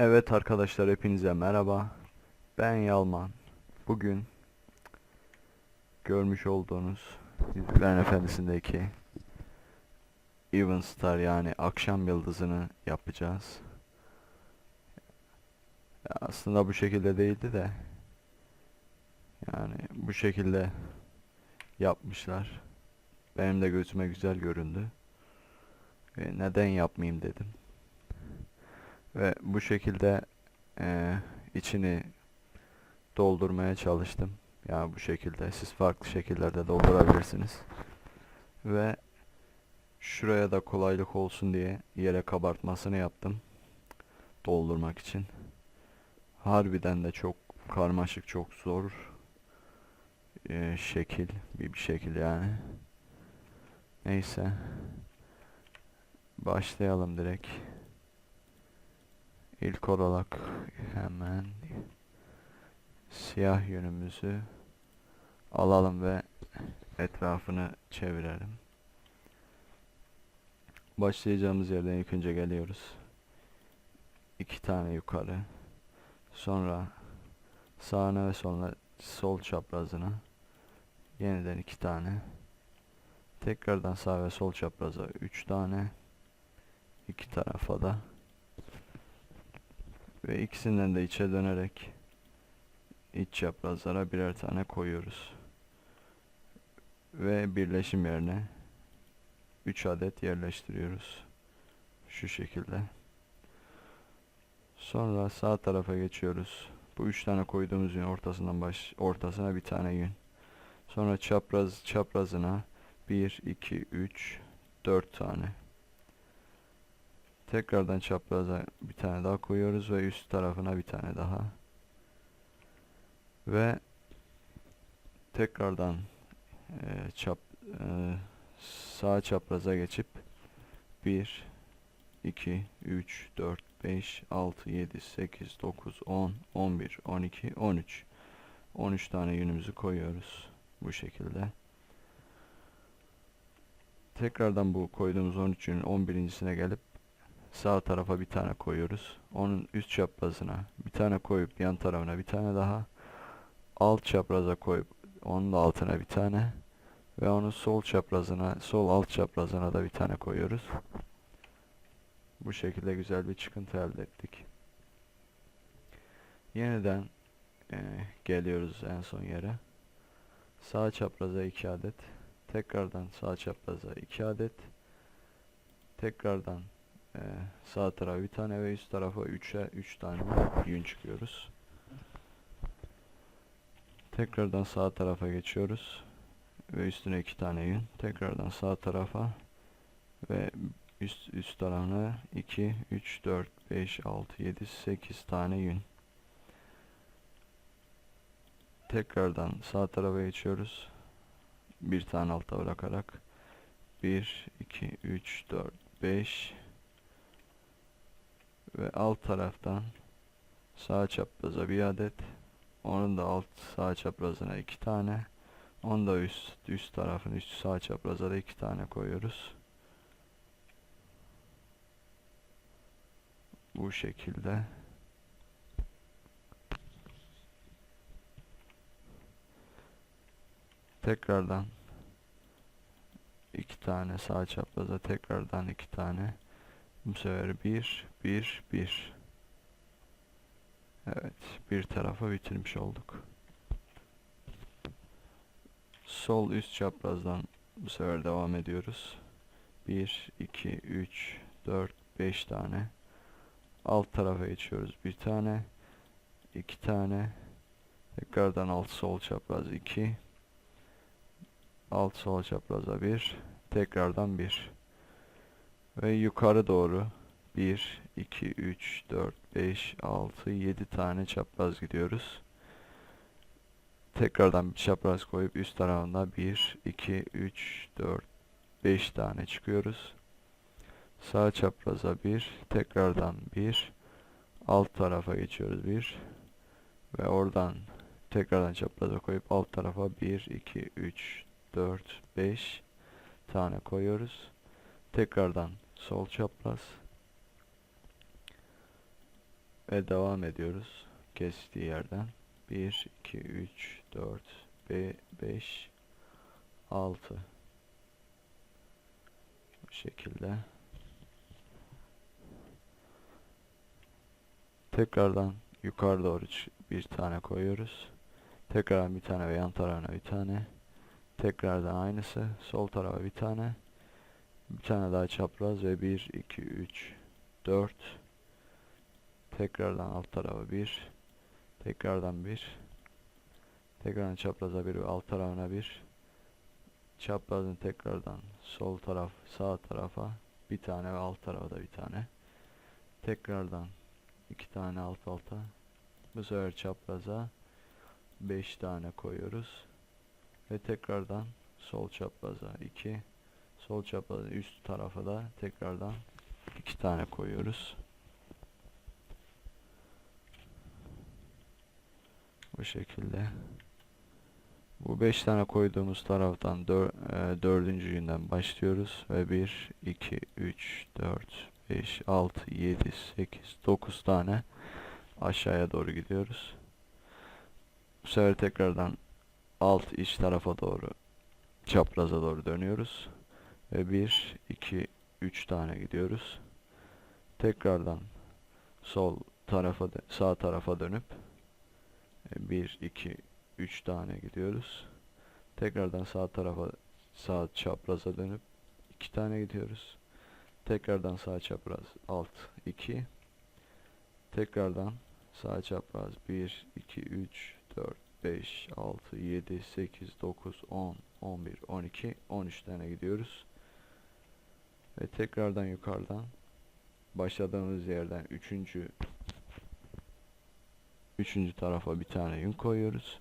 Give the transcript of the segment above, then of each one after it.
Evet arkadaşlar hepinize merhaba. Ben Yalman. Bugün görmüş olduğunuz Yüzüklerin Efendisi'ndeki Even Star yani akşam yıldızını yapacağız. Ya Aslında bu şekilde değildi de yani bu şekilde yapmışlar. Benim de gözüme güzel göründü. Ve neden yapmayayım dedim. Ve bu şekilde eee, içini doldurmaya çalıştım. Ya bu şekilde siz farklı şekillerde doldurabilirsiniz. Ve şuraya da kolaylık olsun diye yere kabartmasını yaptım. Doldurmak için. Harbiden de çok karmaşık, çok zor eee, şekil, bir, bir şekil yani. Neyse. Başlayalım direkt. İlk olarak hemen siyah yönümüzü alalım ve etrafını çevirelim. Başlayacağımız yerden ilk önce geliyoruz. İki tane yukarı. Sonra sağına ve soluna sol çaprazına yeniden iki tane. Tekrardan sağ ve sol çapraza üç tane. İki tarafa da ve ikisinden de içe dönerek iç çaprazlara birer tane koyuyoruz. Ve birleşim yerine 3 adet yerleştiriyoruz. Şu şekilde. Sonra sağ tarafa geçiyoruz. Bu üç tane koyduğumuz yün ortasından baş ortasına bir tane yün. Sonra çapraz çaprazına 1 2 3 4 tane. Tekrardan çapraza bir tane daha koyuyoruz ve üst tarafına bir tane daha. Ve tekrardan e, çap e, sağ çapraza geçip 1 2 3 4 5 6 7 8 9 10 11 12 13 13 tane yünümüzü koyuyoruz bu şekilde. Tekrardan bu koyduğumuz 13 yünün 11.sine gelip sağ tarafa bir tane koyuyoruz. Onun üst çaprazına bir tane koyup yan tarafına bir tane daha alt çapraza koyup onun da altına bir tane ve onun sol çaprazına sol alt çaprazına da bir tane koyuyoruz. Bu şekilde güzel bir çıkıntı elde ettik. Yeniden eee, geliyoruz en son yere. Sağ çapraza 2 adet. Tekrardan sağ çapraza 2 adet. Tekrardan ee, sağ tarafa bir tane ve üst tarafa 3'e 3 tane yün çıkıyoruz. Tekrardan sağ tarafa geçiyoruz ve üstüne 2 tane yün. Tekrardan sağ tarafa ve üst üst tarafına 2 3 4 5 6 7 8 tane yün. Tekrardan sağ tarafa geçiyoruz. Bir tane alta bırakarak 1 2 3 4 5 ve alt taraftan sağ çapraza bir adet. Onun da alt sağ çaprazına iki tane. Onu da üst üst tarafın üst sağ çapraza da iki tane koyuyoruz. Bu şekilde. Tekrardan iki tane sağ çapraza tekrardan iki tane bu sefer bir, bir, bir. Evet, bir tarafa bitirmiş olduk. Sol üst çaprazdan bu sefer devam ediyoruz. 1, 2, 3, 4, 5 tane. Alt tarafa geçiyoruz. Bir tane, iki tane. Tekrardan alt sol çapraz 2. Alt sol çapraza 1. Tekrardan 1. Ve yukarı doğru 1, 2, 3, 4, 5, 6, 7 tane çapraz gidiyoruz. Tekrardan bir çapraz koyup üst tarafında 1, 2, 3, 4, 5 tane çıkıyoruz. Sağ çapraza 1, tekrardan 1, alt tarafa geçiyoruz 1 ve oradan tekrardan çapraza koyup alt tarafa 1, 2, 3, 4, 5 tane koyuyoruz. Tekrardan sol çapraz Ve devam ediyoruz. Kestiği yerden. 1, 2, 3, 4, 5, 6. Bu şekilde. Tekrardan yukarı doğru bir tane koyuyoruz. Tekrar bir tane ve yan tarafına bir tane. Tekrardan aynısı. Sol tarafa bir tane. Bir tane daha çapraz ve 1, 2, 3, 4. Tekrardan alt tarafa 1. Tekrardan 1. Tekrardan çapraza 1 ve alt tarafına 1. Çaprazın tekrardan sol taraf sağ tarafa bir tane ve alt tarafa da bir tane. Tekrardan iki tane alt alta. Bu sefer çapraza 5 tane koyuyoruz. Ve tekrardan sol çapraza 2. Sol çapraza üst tarafa da tekrardan 2 tane koyuyoruz. Bu şekilde. Bu 5 tane koyduğumuz taraftan dör, e, dördüncü günden başlıyoruz ve 1, 2, 3, 4, 5, 6, 7, 8, 9 tane aşağıya doğru gidiyoruz. Bu sefer tekrardan alt iç tarafa doğru çapraza doğru dönüyoruz. Ve 1, 2, 3 tane gidiyoruz. Tekrardan sol tarafa sağ tarafa dönüp 1, 2, 3 tane gidiyoruz. Tekrardan sağ tarafa sağ çapraza dönüp 2 tane gidiyoruz. Tekrardan sağ çapraz alt 2. Tekrardan sağ çapraz 1, 2, 3, 4, 5, 6, 7, 8, 9, 10, 11, 12, 13 tane gidiyoruz. Ve tekrardan yukarıdan başladığımız yerden üçüncü üçüncü tarafa bir tane yün koyuyoruz.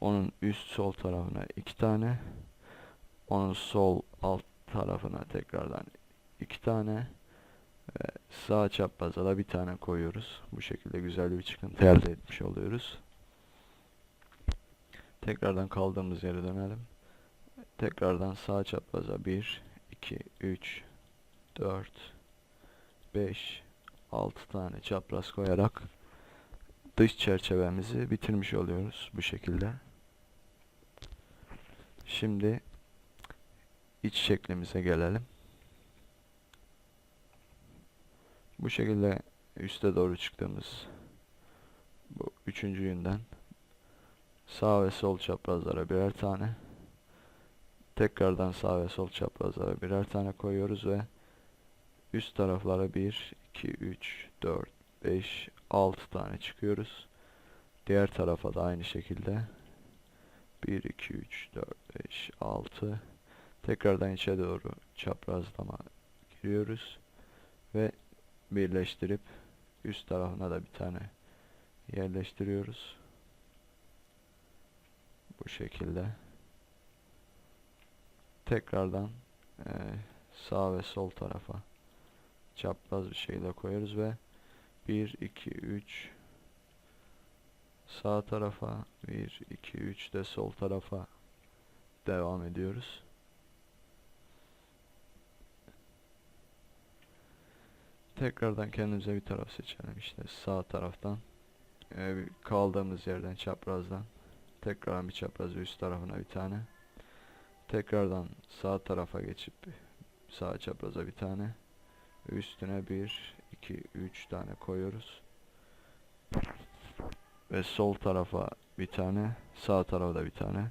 Onun üst sol tarafına iki tane. Onun sol alt tarafına tekrardan iki tane. Ve sağ çapraza da bir tane koyuyoruz. Bu şekilde güzel bir çıkıntı elde etmiş oluyoruz. Tekrardan kaldığımız yere dönelim. Tekrardan sağ çapraza 1, 2, 3, 4, 5, 6 tane çapraz koyarak dış çerçevemizi bitirmiş oluyoruz bu şekilde. Şimdi iç şeklimize gelelim. Bu şekilde üste doğru çıktığımız bu üçüncü yünden sağ ve sol çaprazlara birer tane tekrardan sağ ve sol çaprazlara birer tane koyuyoruz ve üst taraflara 1, 2, 3, 4, 5, 6 tane çıkıyoruz. Diğer tarafa da aynı şekilde 1, 2, 3, 4, 5, 6 tekrardan içe doğru çaprazlama giriyoruz ve birleştirip üst tarafına da bir tane yerleştiriyoruz. Bu şekilde. Tekrardan eee, sağ ve sol tarafa çapraz bir şeyle koyuyoruz ve 1, 2, 3 sağ tarafa 1, 2, 3 de sol tarafa devam ediyoruz. Tekrardan kendimize bir taraf seçelim işte sağ taraftan. Ee, kaldığımız yerden çaprazdan. Tekrar bir çapraz üst tarafına bir tane. Tekrardan sağ tarafa geçip sağ çapraza bir tane üstüne 1 2 3 tane koyuyoruz. Ve sol tarafa bir tane sağ tarafa da bir tane.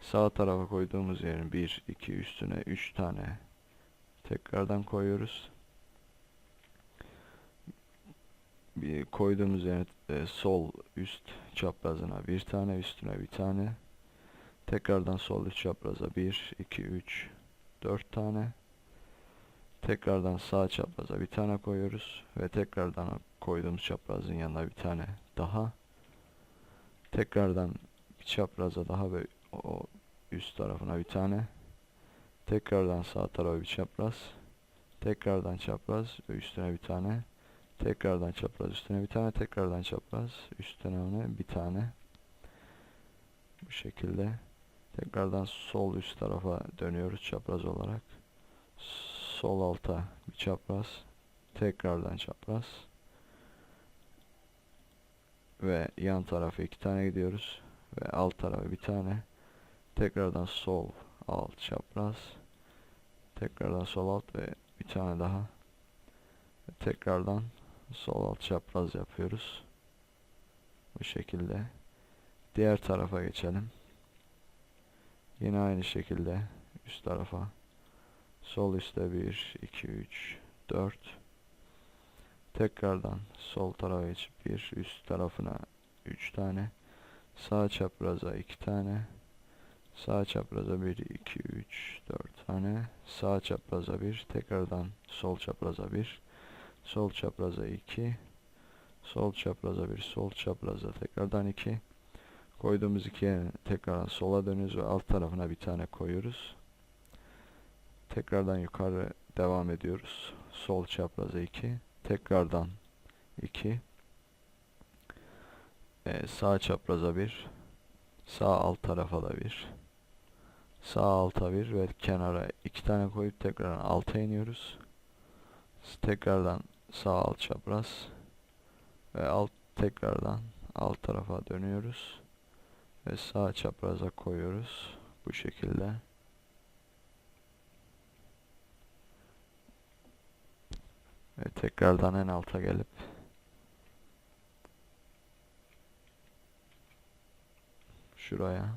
Sağ tarafa koyduğumuz yerin 1 2 üstüne 3 tane tekrardan koyuyoruz. Bir koyduğumuz yere e, sol üst çaprazına bir tane üstüne bir tane. Tekrardan sol üst çapraza 1 2 3 4 tane tekrardan sağ çapraza bir tane koyuyoruz ve tekrardan koyduğumuz çaprazın yanına bir tane daha tekrardan bir çapraza daha ve o üst tarafına bir tane tekrardan sağ tarafa bir çapraz tekrardan çapraz ve üstüne bir tane Tekrardan çapraz üstüne bir tane, tekrardan çapraz üstüne bir tane. Bu şekilde. Tekrardan sol üst tarafa dönüyoruz çapraz olarak. Sol alta bir çapraz. Tekrardan çapraz. ve yan tarafa iki tane gidiyoruz ve alt tarafa bir tane. Tekrardan sol alt çapraz tekrardan sol alt ve bir tane daha. Ve tekrardan sol alt çapraz yapıyoruz. Bu şekilde. Diğer tarafa geçelim. Yine aynı şekilde üst tarafa sol üstte 1 2 3 4 tekrardan sol tarafa geçip bir üst tarafına 3 tane. Sağ çapraza 2 tane. Sağ çapraza 1 2 3 4 tane. Sağ çapraza 1 tekrardan sol çapraza 1 sol çapraza 2 sol çapraza 1 sol çapraza tekrardan 2 koyduğumuz ikiye tekrardan sola dönüyoruz ve alt tarafına bir tane koyuyoruz tekrardan yukarı devam ediyoruz. Sol çapraza 2 tekrardan 2 ee, sağ çapraza 1 sağ alt tarafa da 1 sağ alta 1 ve kenara 2 tane koyup tekrardan alta iniyoruz. Tekrardan sağ alt çapraz ve alt tekrardan alt tarafa dönüyoruz. Ve sağ çapraza koyuyoruz. Bu şekilde ve tekrardan en alta gelip şuraya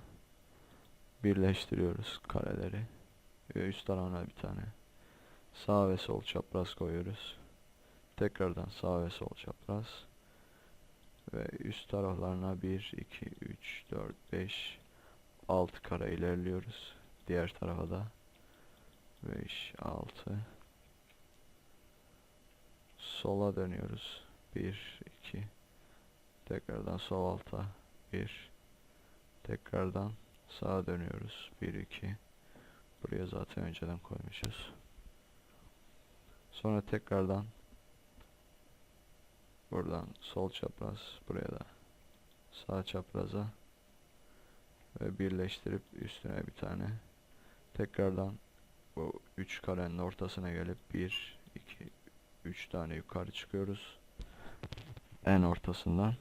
birleştiriyoruz kareleri ve üst tarafına bir tane sağ ve sol çapraz koyuyoruz. Tekrardan sağ ve sol çapraz. Ve üst taraflarına 1 2 3 4 5 6 kare ilerliyoruz. Diğer tarafa da 5 6 sola dönüyoruz. 1 2 tekrardan sol alta. 1 tekrardan sağa dönüyoruz. 1 2 buraya zaten önceden koymuşuz. Sonra tekrardan buradan sol çapraz buraya da sağ çapraza ve birleştirip üstüne bir tane. Tekrardan bu üç karenin ortasına gelip 1 2 3 tane yukarı çıkıyoruz. En ortasından.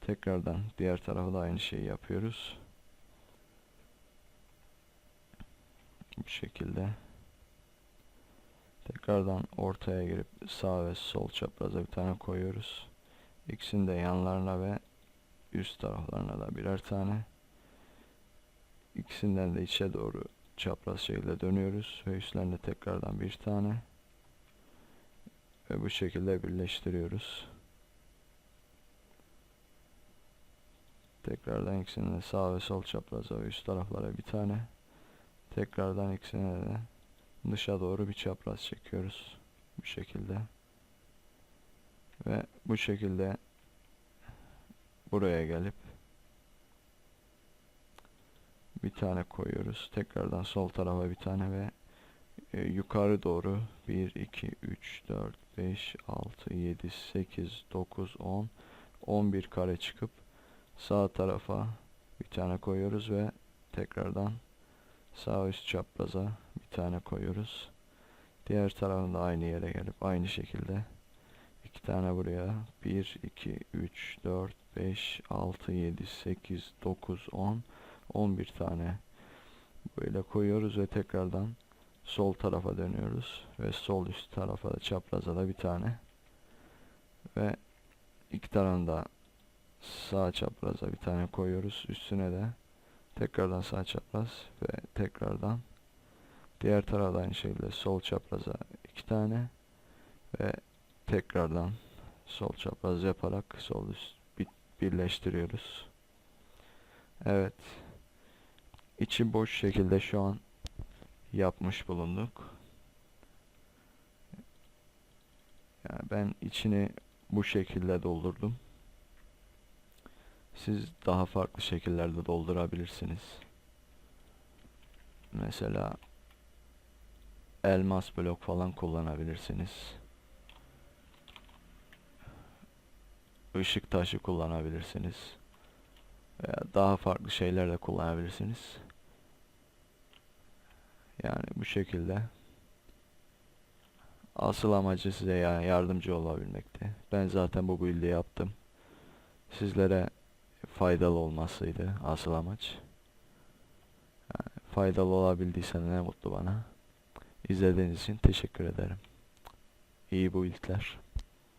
Tekrardan diğer tarafa da aynı şeyi yapıyoruz. Bu şekilde. Tekrardan ortaya girip sağ ve sol çapraza bir tane koyuyoruz. İkisini de yanlarına ve üst taraflarına da birer tane. İkisinden de içe doğru çapraz şekilde dönüyoruz ve üstlerine tekrardan bir tane ve bu şekilde birleştiriyoruz. Tekrardan ikisini de sağ ve sol çapraza ve üst taraflara bir tane. Tekrardan ikisine de dışa doğru bir çapraz çekiyoruz. Bu şekilde. Ve bu şekilde buraya gelip bir tane koyuyoruz. Tekrardan sol tarafa bir tane ve e, yukarı doğru 1 2 3 4 5 6 7 8 9 10 11 kare çıkıp sağ tarafa bir tane koyuyoruz ve tekrardan sağ üst çapraza bir tane koyuyoruz. Diğer tarafında aynı yere gelip aynı şekilde iki tane buraya 1 2 3 4 5 6 7 8 9 10 11 tane böyle koyuyoruz ve tekrardan sol tarafa dönüyoruz ve sol üst tarafa çapraza da bir tane ve iki tarafında sağ çapraza bir tane koyuyoruz üstüne de tekrardan sağ çapraz ve tekrardan diğer tarafta aynı şekilde sol çapraza iki tane ve tekrardan sol çapraz yaparak sol üst birleştiriyoruz. Evet. içi boş şekilde şu an yapmış bulunduk. Yani ben içini bu şekilde doldurdum. Siz daha farklı şekillerde doldurabilirsiniz. Mesela elmas blok falan kullanabilirsiniz. Işık taşı kullanabilirsiniz. Veya daha farklı şeyler de kullanabilirsiniz. Yani bu şekilde asıl amacı size yani yardımcı olabilmekte. Ben zaten bu build'i yaptım. sizlere faydalı olmasıydı asıl amaç. Yani faydalı olabildiyse ne mutlu bana. İzlediğiniz için teşekkür ederim. İyi bu ilkler.